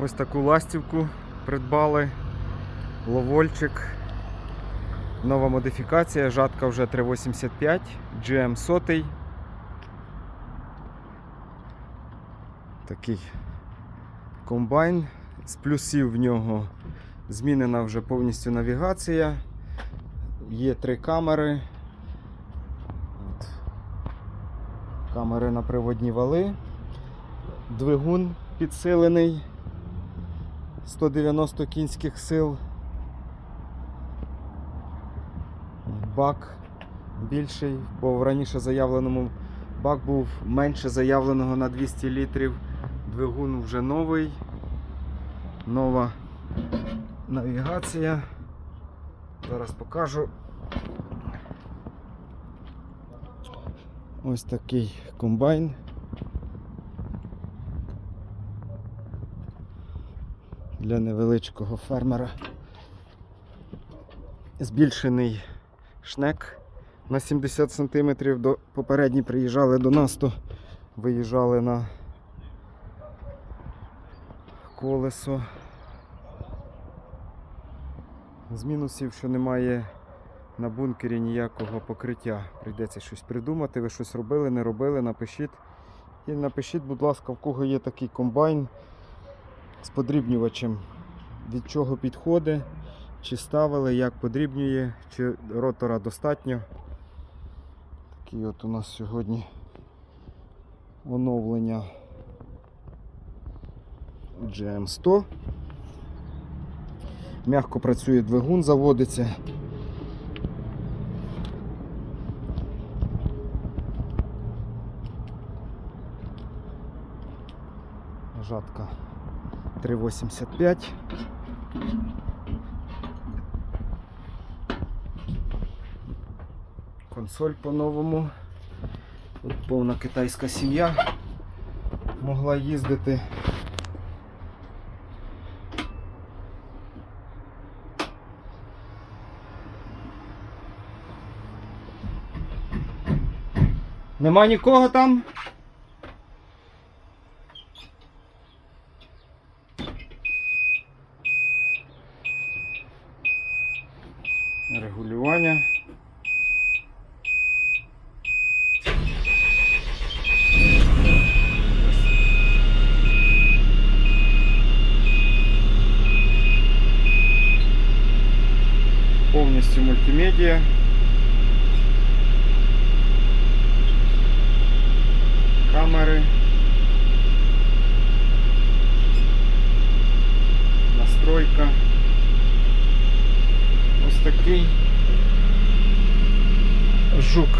Ось таку ластівку придбали. Ловольчик. Нова модифікація, жатка вже 385, GM 100. Такий комбайн. З плюсів в нього змінена вже повністю навігація. Є три камери. От. Камери на приводні вали. Двигун підсилений 190 кінських сил. Бак більший, бо в раніше заявленому бак був менше заявленого на 200 літрів. Двигун вже новий. Нова навігація. Зараз покажу. Ось такий комбайн. Для невеличкого фермера. Збільшений шнек на 70 см. До, попередні приїжджали до нас, то виїжджали на колесо. З мінусів, що немає на бункері ніякого покриття. Прийдеться щось придумати. Ви щось робили, не робили, напишіть. І напишіть, будь ласка, в кого є такий комбайн з подрібнювачем. Від чого підходить, чи ставили, як подрібнює, чи ротора достатньо. Такі от у нас сьогодні оновлення GM100. Мягко працює двигун, заводиться. Жатка 385. Консоль по-новому. Тут повна китайська сім'я могла їздити. Нема нікого там? Регулювання. Повністю мультимедіа. Камери. Настройка. Ось такий жук